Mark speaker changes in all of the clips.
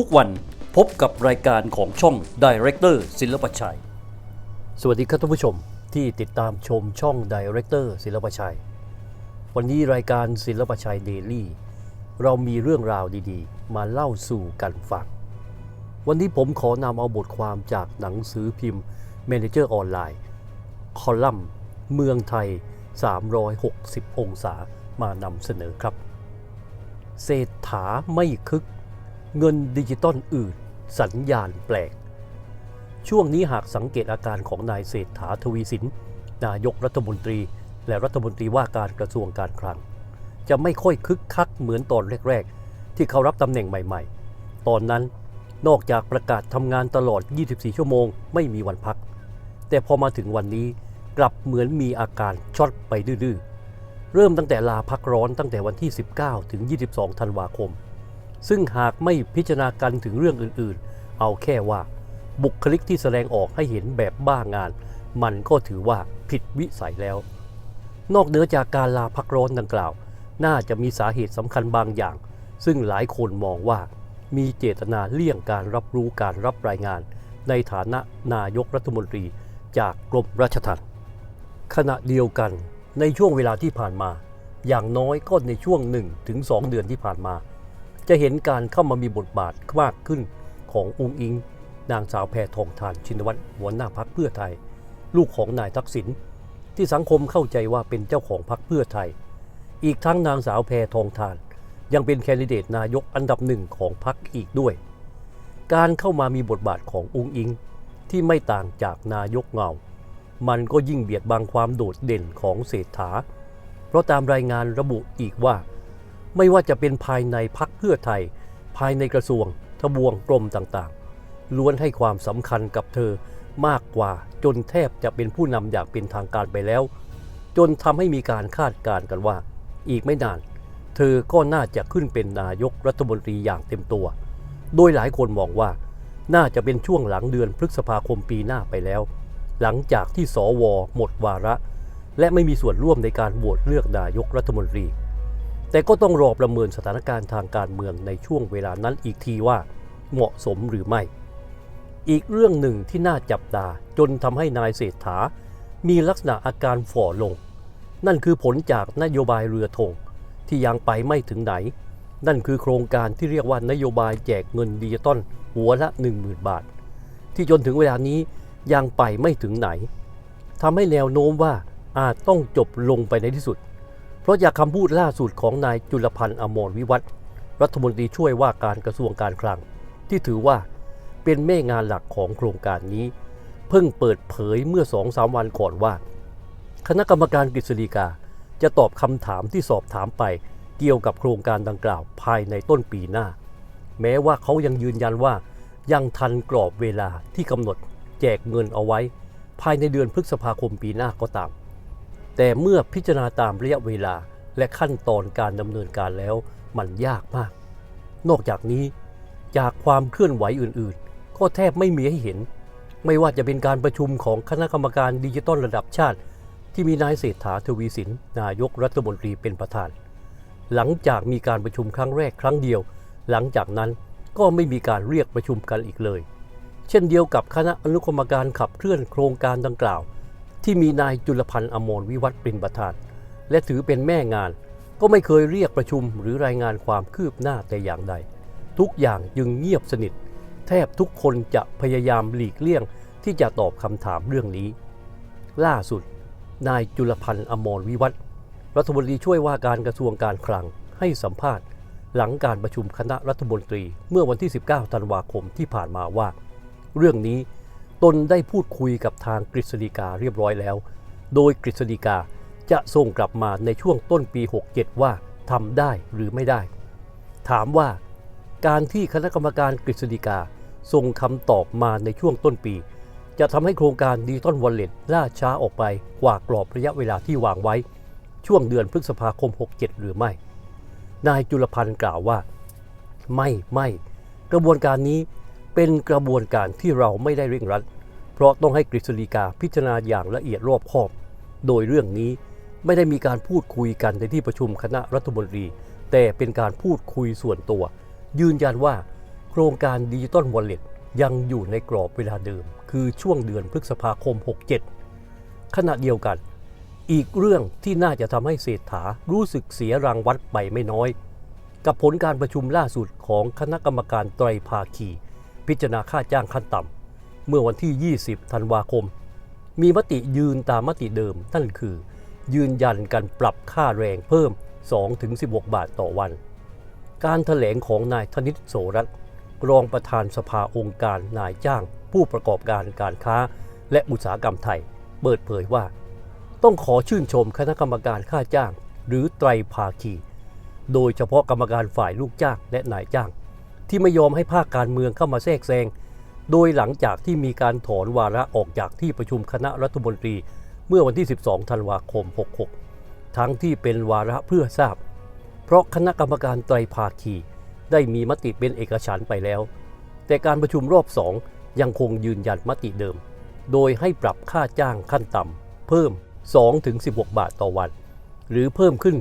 Speaker 1: ทุกวันพบกับรายการของช่อง Director ศิลปชัย สวัสดีครับท่านผู้ชมที่ติดตามชมช่อง Director ศิลปชัย วันนี้รายการศิลปชัยเดลี่เรามีเรื่องราวดีๆ มาเล่าสู่กันฟัง วันนี้ผมขอนำเอาบทความจากหนังสือพิมพ์ Manager ออนไลน์คอลัมน์เมืองไทย 360 องศามานำเสนอครับ เศรษฐาไม่คึก เงินดิจิตอลอื่น สัญญาณแปลก ช่วงนี้หากสังเกตอาการของนายเศรษฐาทวีสิน นายกรัฐมนตรี และรัฐมนตรีว่าการกระทรวงการคลัง จะไม่ค่อยคึกคักเหมือนตอนแรก ๆ ที่เขารับตำแหน่งใหม่ ๆ ตอนนั้นนอกจากประกาศทำงานตลอด 24 ชั่วโมงไม่มีวันพัก แต่พอมาถึงวันนี้กลับเหมือนมีอาการช็อตไปดื้อเริ่มตั้งแต่ลาพักร้อนตั้งแต่วันที่ 19 ถึง 22 ธันวาคม ซึ่งหากไม่พิจารณากันถึงเรื่องอื่นๆ เอาแค่ว่า บุคลิกที่แสดงออกให้เห็นแบบบ้างาน มันก็ถือว่าผิดวิสัยแล้ว นอกเหนือจากการลาพักร้อนดังกล่าว น่าจะมีสาเหตุสำคัญบางอย่าง ซึ่งหลายคนมองว่า มีเจตนาเลี่ยงการรับรู้การรับรายงาน ในฐานะนายกรัฐมนตรีจากกรมราชทัณฑ์ขณะเดียวกันในช่วงเวลาที่ผ่านมา อย่างน้อยก็ในช่วง 1-2 เดือนที่ผ่านมา จะเห็นการเข้ามามีบทบาทมากขึ้นขององค์อิง นางสาวแพทองทานชินวัตรหัวหน้าพักเพื่อไทย ลูกของนายทักษิณที่สังคมเข้าใจว่าเป็นเจ้าของพักเพื่อไทย อีกทั้งนางสาวแพทองทาน ยังเป็นแคนดิเดตนายกอันดับหนึ่งของพรรคอีกด้วย การเข้ามามีบทบาทขององค์อิงที่ไม่ต่างจากนายกเงา มันก็ยิ่งเบียดบังความโดดเด่นของเศรษฐา เพราะตามรายงานระบุอีกว่า ไม่ว่าจะเป็นภายในพักเพื่อไทย ภายในกระทรวง ทบวงกรมต่างๆ ล้วนให้ความสำคัญกับเธอมากกว่าจนแทบจะเป็นผู้นำอย่างเป็นทางการไปแล้ว จนทำให้มีการคาดการณ์กันว่า อีกไม่นาน เธอก็น่าจะขึ้นเป็นนายกรัฐมนตรีอย่างเต็มตัว โดยหลายคนมองว่า น่าจะเป็นช่วงหลังเดือนพฤษภาคมปีหน้าไปแล้ว หลังจากที่สวหมดวาระ และไม่มีส่วนร่วมในการโหวตเลือกนายกรัฐมนตรี แต่ก็ต้องรอประเมินสถานการณ์ทางการเมืองในช่วงเวลานั้นอีกทีว่าเหมาะสมหรือไม่ อีกเรื่องหนึ่งที่น่าจับตาจนทำให้นายเศรษฐา มีลักษณะอาการฝ่อลง นั่นคือผลจากนโยบายเรือธงที่ยังไปไม่ถึงไหน นั่นคือโครงการที่เรียกว่านโยบายแจกเงินดิจิตอลหัวละ 10,000 บาท ที่จนถึงเวลานี้ยังไปไม่ถึงไหนทำให้แนวโน้มว่าอาจต้องจบลงไปในที่สุด เพราะจากคำพูดล่าสุดของนายจุลพันธ์อมรวิวัฒรัฐมนตรีช่วยว่าการกระทรวงการคลัง ที่ถือว่าเป็นแม่งานหลักของโครงการนี้ เพิ่งเปิดเผยเมื่อสองสามวันก่อนว่า คณะกรรมการกฤษฎีกาจะตอบคำถามที่สอบถามไปเกี่ยวกับโครงการดังกล่าวภายในต้นปีหน้า แม้ว่าเขายังยืนยันว่ายังทันกรอบเวลาที่กำหนดแจกเงินเอาไว้ ภายในเดือนพฤษภาคมปีหน้าก็ตาม แต่เมื่อพิจารณาตามระยะเวลาและขั้นตอนการดำเนินการแล้วมันยากมาก นอกจากนี้จากความเคลื่อนไหวอื่นๆ ก็แทบไม่มีให้เห็น ไม่ว่าจะเป็นการประชุมของคณะกรรมการดิจิทัลระดับชาติ ที่มีนายเศรษฐาทวีสิน นายกรัฐมนตรีเป็นประธาน หลังจากมีการประชุมครั้งแรกครั้งเดียว หลังจากนั้นก็ไม่มีการเรียกประชุมกันอีกเลย เช่นเดียวกับคณะอนุกรรมการขับเคลื่อนโครงการดังกล่าว ที่มีนายจุลพันธ์อมรวิวัฒน์เป็นประธาน และถือเป็นแม่งาน ก็ไม่เคยเรียกประชุมหรือรายงานความคืบหน้าแต่อย่างใด ทุกอย่างจึงเงียบสนิท แทบทุกคนจะพยายามหลีกเลี่ยงที่จะตอบคำถามเรื่องนี้ ล่าสุด นายจุลพันธ์อมรวิวัฒน์รัฐมนตรีช่วยว่าการกระทรวงการคลังให้สัมภาษณ์ หลังการประชุมคณะรัฐมนตรีเมื่อวันที่ 19 ธันวาคมที่ผ่านมาว่า เรื่องนี้ ตนได้พูดคุยกับทางกฤษฎีกาเรียบร้อยแล้ว โดยกฤษฎีกาจะส่งกลับมาในช่วงต้นปี 67 ว่าทำได้หรือไม่ได้ ถามว่า การที่คณะกรรมการกฤษฎีกาส่งคำตอบมาในช่วงต้นปี จะทำให้โครงการดิจิตอลวอลเล็ตล่าช้าออกไปกว่ากรอบระยะเวลาที่วางไว้ ช่วงเดือนพฤษภาคม 67 หรือไม่ นายจุลพันธ์กล่าวว่า ไม่ไม่ กระบวนการนี้ เป็นกระบวนการที่เราไม่ได้เร่งรัด เพราะต้องให้กฤษฎีกาพิจารณาอย่างละเอียดรอบคอบ โดยเรื่องนี้ไม่ได้มีการพูดคุยกันในที่ประชุมคณะรัฐมนตรี แต่เป็นการพูดคุยส่วนตัว ยืนยันว่า โครงการดิจิตอลวอลเล็ตยังอยู่ในกรอบเวลาเดิม คือช่วงเดือนพฤษภาคม 67 ขณะเดียวกัน อีกเรื่องที่น่าจะทำให้เศรษฐารู้สึกเสียรางวัลไปไม่น้อย กับผลการประชุมล่าสุดของคณะกรรมการไตรภาคี พิจารณาค่าจ้างขั้นต่ำเมื่อวันที่ 20 ธันวาคม มีมติยืนตามมติเดิมนั่นคือ ยืนยันการปรับค่าแรงเพิ่ม 2-16 บาทต่อวัน การถแถลงของนายธนิตโสรัตรองประธานสภาองค์การนายจ้าง ผู้ประกอบการการค้า และอุตสาหกรรมไทย เปิดเผยว่า ต้องขอชื่นชมคณะกรรมการค่าจ้าง หรือไตรภาคี โดยเฉพาะกรรมการฝ่ายลูกจ้างและนายจ้าง ที่ไม่ยอมให้ภาคการเมืองเข้ามาแทรกแซง โดยหลังจากที่มีการถอนวาระออกจากที่ประชุมคณะรัฐมนตรี เมื่อวันที่ 12 ธันวาคม 66 ทั้งที่เป็นวาระเพื่อทราบ เพราะคณะกรรมการไตรภาคีได้มีมติเป็นเอกฉันท์ไปแล้ว แต่การประชุมรอบสองยังคงยืนยันมติเดิม โดยให้ปรับค่าจ้างขั้นต่ำเพิ่ม 2-16 บาทต่อวัน หรือเพิ่มขึ้น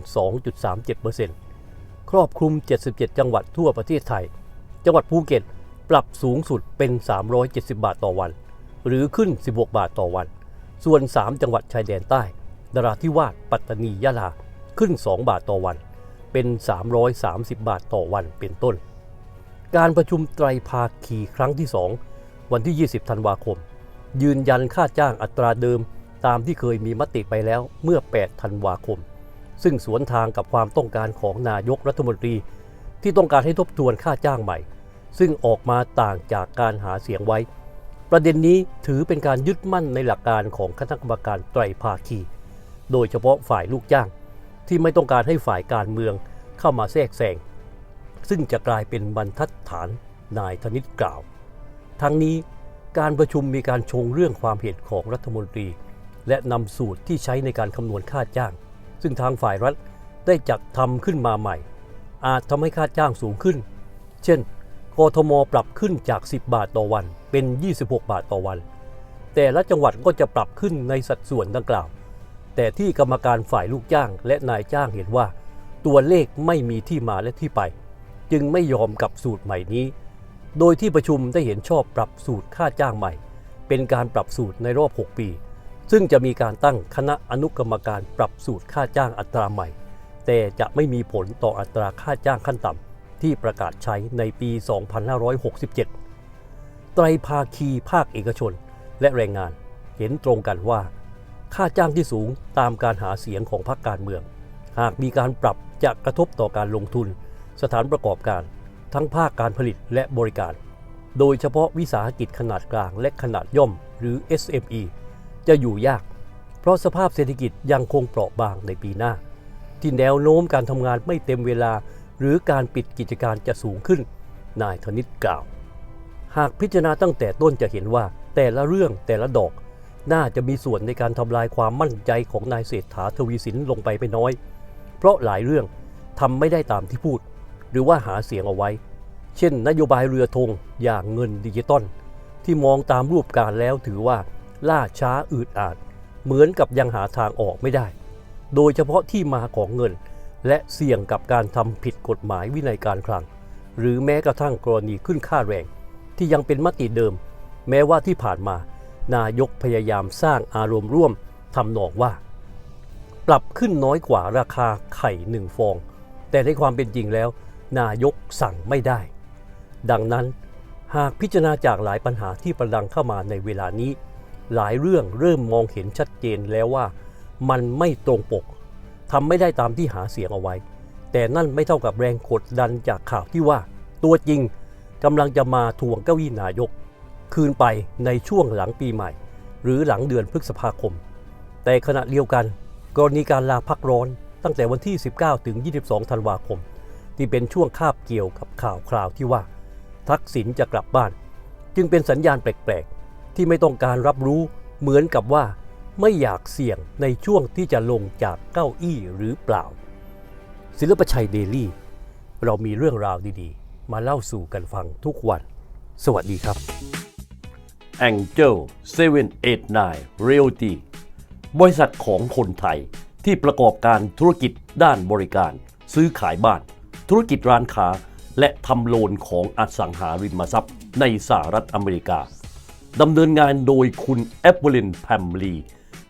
Speaker 1: 2.37%ครอบคลุม 77 จังหวัดทั่วประเทศไทย จังหวัดภูเก็ตปรับสูงสุดเป็น 370 บาทต่อวัน หรือขึ้น 16 บาทต่อวัน ส่วน 3 จังหวัดชายแดนใต้นราธิวาสปัตตานียะลาขึ้น 2 บาทต่อวัน เป็น 330 บาทต่อวันเป็นต้น การประชุมไตรภาคีครั้งที่ 2 วันที่ 20 ธันวาคม ยืนยันค่าจ้างอัตราเดิมตามที่เคยมีมติไปแล้วเมื่อ 8 ธันวาคม ซึ่งสวนทางกับความต้องการของนายกรัฐมนตรี ที่ต้องการให้ทบทวนค่าจ้างใหม่ ซึ่งออกมาต่างจากการหาเสียงไว้ ประเด็นนี้ถือเป็นการยึดมั่นในหลักการของคณะกรรมการไตรภาคี โดยเฉพาะฝ่ายลูกจ้าง ที่ไม่ต้องการให้ฝ่ายการเมืองเข้ามาแทรกแซงซึ่งจะกลายเป็นบรรทัดฐานนายธนิตกล่าว ทั้งนี้การประชุมมีการชงเรื่องความเห็นของรัฐมนตรี และนำสูตรที่ใช้ในการคำนวณค่าจ้าง ซึ่งทางฝ่ายรัฐได้จัดทำขึ้นมาใหม่ อาจทำให้ค่าจ้างสูงขึ้น เช่น กทมปรับขึ้นจาก 10 บาทต่อวัน เป็น 26 บาทต่อวัน แต่ละจังหวัดก็จะปรับขึ้นในสัดส่วนดังกล่าว แต่ที่กรรมการฝ่ายลูกจ้างและนายจ้างเห็นว่า ตัวเลขไม่มีที่มาและที่ไป จึงไม่ยอมกับสูตรใหม่นี้ โดยที่ประชุมได้เห็นชอบปรับสูตรค่าจ้างใหม่ เป็นการปรับสูตรในรอบ 6 ปี ซึ่งจะมีการตั้งคณะอนุกรรมการปรับสูตรค่าจ้างอัตราใหม่ แต่จะไม่มีผลต่ออัตราค่าจ้างขั้นต่ำ ที่ประกาศใช้ในปี 2567 ไตรภาคีภาคเอกชนและแรงงานเห็นตรงกันว่า ค่าจ้างที่สูงตามการหาเสียงของพรรคการเมือง หากมีการปรับจะกระทบต่อการลงทุน สถานประกอบการ ทั้งภาคการผลิตและบริการ โดยเฉพาะวิสาหกิจขนาดกลางและขนาดย่อม หรือ SME จะอยู่ยาก เพราะสภาพเศรษฐกิจยังคงเปราะบางในปีหน้า ที่แนวโน้มการทำงานไม่เต็มเวลา หรือการปิดกิจการจะสูงขึ้น นายธนิตกล่าว หากพิจารณาตั้งแต่ต้นจะเห็นว่าแต่ละเรื่องแต่ละดอก น่าจะมีส่วนในการทำลายความมั่นใจของนายเศรษฐาทวีสินลงไปไม่น้อย เพราะหลายเรื่องทำไม่ได้ตามที่พูด หรือว่าหาเสียงเอาไว้ เช่น นโยบายเรือธงอย่างเงินดิจิตอลที่มองตามรูปการแล้วถือว่าล่าช้าอืดอาด เหมือนกับยังหาทางออกไม่ได้ โดยเฉพาะที่มาของเงิน และเสี่ยงกับการทำผิดกฎหมายวินัยการคลัง หรือแม้กระทั่งกรณีขึ้นค่าแรง ที่ยังเป็นมติเดิม แม้ว่าที่ผ่านมา นายกพยายามสร้างอารมณ์ร่วมทำนองว่า ปรับขึ้นน้อยกว่าราคาไข่หนึ่งฟอง แต่ในความเป็นจริงแล้ว นายกสั่งไม่ได้ ดังนั้นหากพิจารณาจากหลายปัญหาที่ประดังเข้ามาในเวลานี้ หลายเรื่องเริ่มมองเห็นชัดเจนแล้วว่า มันไม่ตรงปก ทำไม่ได้ตามที่หาเสียงเอาไว้ แต่นั่นไม่เท่ากับแรงกดดันจากข่าวที่ว่า ตัวจริงกำลังจะมาทวงเก้าอี้นายก คืนไปในช่วงหลังปีใหม่ หรือหลังเดือนพฤษภาคม แต่ขณะเดียวกัน กรณีการลาพักร้อนตั้งแต่วันที่ 19 ถึง 22 ธันวาคม ที่เป็นช่วงคาบเกี่ยวกับข่าวคราวที่ว่า ทักษิณจะกลับบ้าน จึงเป็นสัญญาณแปลกๆ ที่ไม่ต้องการรับรู้เหมือนกับว่า ไม่อยากเสี่ยงในช่วงที่จะลงจากเก้าอี้หรือเปล่า ศิลปชัยเดลี่ เรามีเรื่องราวดีๆ มาเล่าสู่กันฟังทุกวัน สวัสดีครับ Angel 789 Realty บริษัทของคนไทยที่ประกอบการธุรกิจด้านบริการ ซื้อขายบ้าน ธุรกิจร้านค้า และทำโลนของอสังหาริมทรัพย์ในสหรัฐอเมริกาดำเนินงานโดยคุณแอปเปิลินแพมลี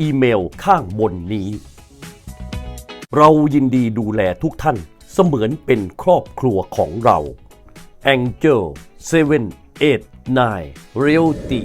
Speaker 1: อีเมลข้างบนนี้ เรายินดีดูแลทุกท่านเสมือนเป็นครอบครัวของเรา Angel 789 Realty